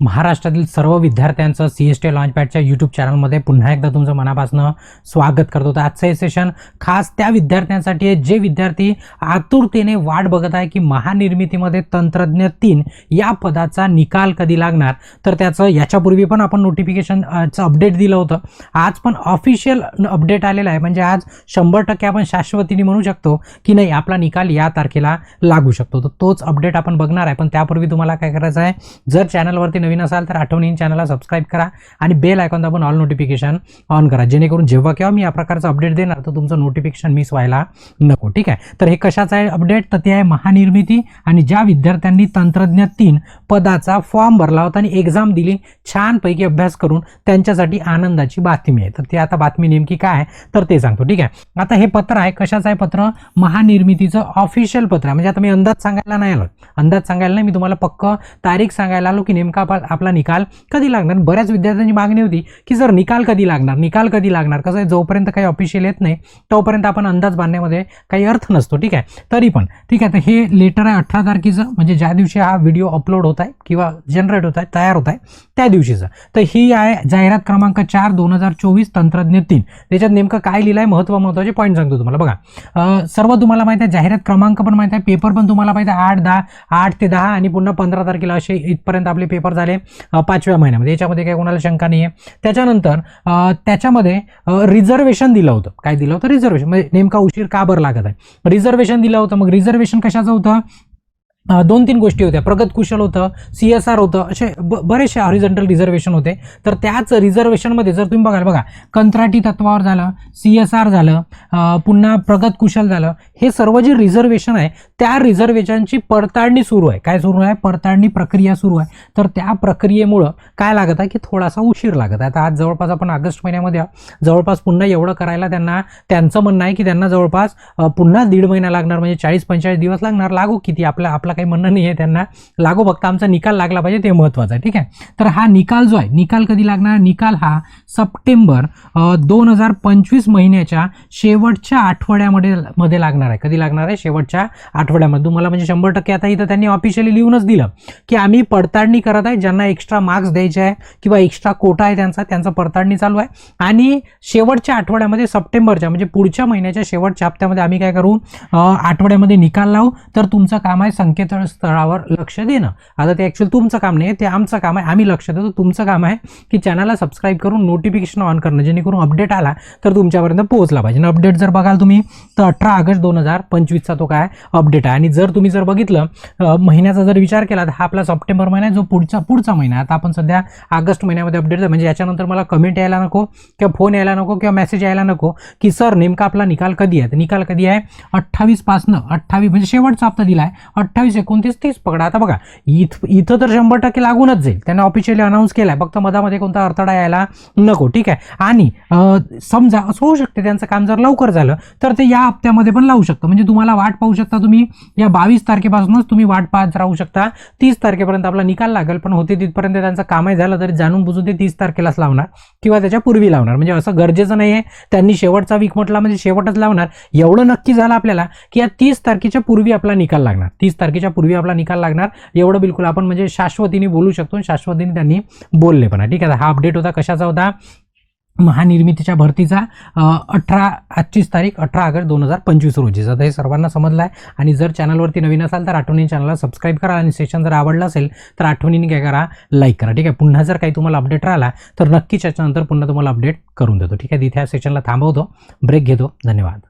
महाराष्ट्रातील सर्व विद्यार्थ्यांचं सी एस टी लॉन्चपॅडच्या यूट्यूब चॅनलमध्ये पुन्हा एकदा तुमचं मनापासून स्वागत करतो. तर आजचं हे सेशन खास त्या विद्यार्थ्यांसाठी आहे जे विद्यार्थी आतुरतेने वाट बघत आहे की महानिर्मितीमध्ये तंत्रज्ञ तीन या पदाचा निकाल कधी लागणार? तर त्याचं याच्यापूर्वी पण आपण नोटिफिकेशनचं अपडेट दिलं होतं. आज पण ऑफिशियल अपडेट आलेलं आहे. म्हणजे आज शंभर टक्के आपण शाश्वतीने म्हणू शकतो की नाही आपला निकाल या तारखेला लागू शकतो. तर तोच अपडेट आपण बघणार आहे. पण त्यापूर्वी तुम्हाला काय करायचं आहे? जर चॅनलवरती नवीन असाल तर आठवणी चॅनलला सबस्क्राईब करा आणि बेल आयकॉन दाबून ऑल नोटिफिकेशन ऑन करा. जेणेकरून जेव्हा केव्हा मी या प्रकारचं अपडेट देणार तर तुमचं नोटिफिकेशन मिस व्हायला नको. ठीक आहे? तर हे कशाचं आहे अपडेट तर ते आहे महानिर्मिती आणि ज्या विद्यार्थ्यांनी तंत्रज्ञ तीन पदाचा फॉर्म भरला होता आणि एक्झाम दिली छानपैकी अभ्यास करून त्यांच्यासाठी आनंदाची बातमी आहे. तर ती आता बातमी नेमकी काय तर ते सांगतो. ठीक आहे? आता हे पत्र आहे कशाचं आहे पत्र? महानिर्मितीचं ऑफिशियल पत्र आहे. म्हणजे आता मी अंदाज सांगायला नाही आलो अंदाज सांगायला नाही मी तुम्हाला पक्क तारीख सांगायला आलो की नेमका आपा- आपला निकाल कधी लागणार? बऱ्याच विद्यार्थ्यांची मागणी होती की सर निकाल कधी लागणार? निकाल कधी लागणार? कसं आहे जोपर्यंत काही ऑफिशियल येत नाही तोपर्यंत आपण अंदाज बांधण्यामध्ये काही अर्थ नसतो ठीक आहे? तरी पण ठीक आहे तर हे लेटर आहे अठरा तारखेचं म्हणजे ज्या दिवशी हा व्हिडिओ अपलोड होत आहे किंवा जनरेट होत आहे तयार होत आहे त्या दिवशीचं. तर ही आहे जाहिरात क्रमांक चार दोन हजार चोवीस तंत्रज्ञ तीन. त्याच्यात नेमकं काय लिहिलं आहे महत्त्व महत्त्वाचे पॉईंट सांगतो तुम्हाला. बघा सर्व तुम्हाला माहिती आहे जाहिरात क्रमांक पण माहिती आहे पेपर पण तुम्हाला माहिती आहे आठ दहा आठ ते दहा आणि पुन्हा पंधरा तारखेला असे इथपर्यंत आपले पेपर झाले अं, पाचव्या महिन्यामध्ये. याच्यामध्ये काही कोणाला शंका नाही आहे त्याच्यानंतर त्याच्यामध्ये रिझर्वेशन दिलं होतं. काय दिलं होतं? रिझर्वेशन म्हणजे नेमका उशीर का बरं लागत आहे? रिझर्वेशन दिलं होतं. मग रिझर्वेशन कशाचं होतं? दोन तीन गोष्टी होत्या. प्रगत कुशल होतं सी एस आर होतं असे ब बरेचसे हॉरिझॉन्टल रिझर्वेशन होते. तर त्याच रिझर्वेशनमध्ये जर तुम्ही बघाल बघा कंत्राटी तत्वावर झालं सी एस आर झालं पुन्हा प्रगत कुशल झालं हे सर्व जे रिझर्वेशन आहे त्या रिझर्वेशनची पडताळणी सुरू आहे. काय सुरू आहे? पडताळणी प्रक्रिया सुरू आहे. तर त्या प्रक्रियेमुळं काय लागत आहे की थोडासा उशीर लागत आहे. आता आज जवळपास आपण ऑगस्ट महिन्यामध्ये जवळपास पुन्हा एवढं करायला त्यांना त्यांचं म्हणणं आहे की त्यांना जवळपास पुन्हा दीड महिना लागणार म्हणजे चाळीस पंचेचाळीस दिवस लागणार. लागू किती? आपलं आपलं काही म्हणणं नाही आहे त्यांना. लागू फक्त आमचा निकाल लागला पाहिजे ते महत्त्वाचं आहे. ठीक आहे? तर हा निकाल जो आहे निकाल कधी लागणार? निकाल हा सप्टेंबर दोन हजार पंचवीस महिन्याच्या शेवटच्या आठवड्यामध्ये मध्ये लागणार आहे. कधी लागणार आहे? शेवटच्या आठवड्यामध्ये. तुम्हाला म्हणजे शंभर टक्के आता इथं त्यांनी ऑफिशियली लिहूनच दिलं की आम्ही पडताळणी करत आहे ज्यांना एक्स्ट्रा मार्क्स द्यायचे आहे किंवा एक्स्ट्रा कोटा आहे त्यांचा त्यांचा पडताळणी चालू आहे. आणि शेवटच्या आठवड्यामध्ये सप्टेंबरच्या म्हणजे पुढच्या महिन्याच्या शेवटच्या हप्त्यामध्ये आम्ही काय करू? आठवड्यामध्ये निकाल लावू. तर तुमचं काम आहे संकेतस्थळावर लक्ष देणं. आता ते ॲक्च्युअली तुमचं काम नाही ते आमचं काम आहे. आम्ही लक्ष देतो. तुमचं काम आहे की चॅनलला सबस्क्राईब करून नोटिफिकेशन ऑन करणं. जेणेकरून अपडेट आला तर तुमच्यापर्यंत पोहोचला पाहिजे. अपडेट जर बघाल तुम्ही तर अठरा ऑगस्ट दोन हजार पंचवीसचा तो काय अपडेट डेटा आणि जर तुम्ही जर बघितलं महिन्याचा जर विचार केला तर हा आपला सप्टेंबर महिना जो पुढचा पुढचा महिना आता आपण सध्या ऑगस्ट महिन्यामध्ये अपडेट म्हणजे याच्यानंतर मला कमेंट यायला नको किंवा फोन यायला नको किंवा मेसेज यायला नको की सर नेमका आपला निकाल कधी आहे? निकाल कधी आहे? अठ्ठावीस पासनं अठ्ठावीस म्हणजे शेवटचा हप्ता दिला आहे अठ्ठावीस एकोणतीस तीस पकडा. आता बघा इथ इथं तर शंभर टक्के लागूनच जाईल. त्यांना ऑफिशियली अनाऊन्स केला आहे फक्त मधामध्ये कोणता अडथळा यायला नको ठीक आहे? आणि समजा असं होऊ शकते त्यांचं काम जर लवकर झालं तर ते या हप्त्यामध्ये पण लावू शकतं. म्हणजे तुम्हाला वाट पाहू शकता तुम्ही या बावीस तारखेपासूनच तुम्ही वाट पाहत राहू शकता. तीस तारखेपर्यंत आपला निकाल लागेल पण होते तिथपर्यंत त्यांचं कामही झालं तरी जाणून बुजून ते तीस तारखेलाच लावणार किंवा त्याच्या पूर्वी लावणार. म्हणजे असं गरजेचं नाही आहे. त्यांनी शेवटचा वीक म्हटला म्हणजे शेवटच लावणार. एवढं नक्की झालं आपल्याला की या तीस तारखेच्या पूर्वी आपला निकाल लागणार. तीस तारखेच्या पूर्वी आपला निकाल लागणार. एवढं बिलकुल आपण म्हणजे शाश्वतीने बोलू शकतो शाश्वतीने त्यांनी बोलले पण ठीक आहे हा अपडेट होता कशाचा होता? महानिर्मितीच्या भरतीचा अठरा आजचीच तारीख अठरा ऑगस्ट दोन हजार पंचवीस रोजीचा तर हे सर्वांना समजलं आहे आणि जर चॅनलवरती नवीन असाल तर आठवणीने चॅनलला सबस्क्राईब करा आणि सेशन जर आवडलं असेल तर आठवणीने काय करा लाईक करा. ठीक आहे? पुन्हा जर काही तुम्हाला अपडेट राहिला तर नक्कीच याच्यानंतर पुन्हा तुम्हाला अपडेट करून देतो. ठीक आहे? तिथे या सेशनला थांबवतो. ब्रेक घेतो. धन्यवाद.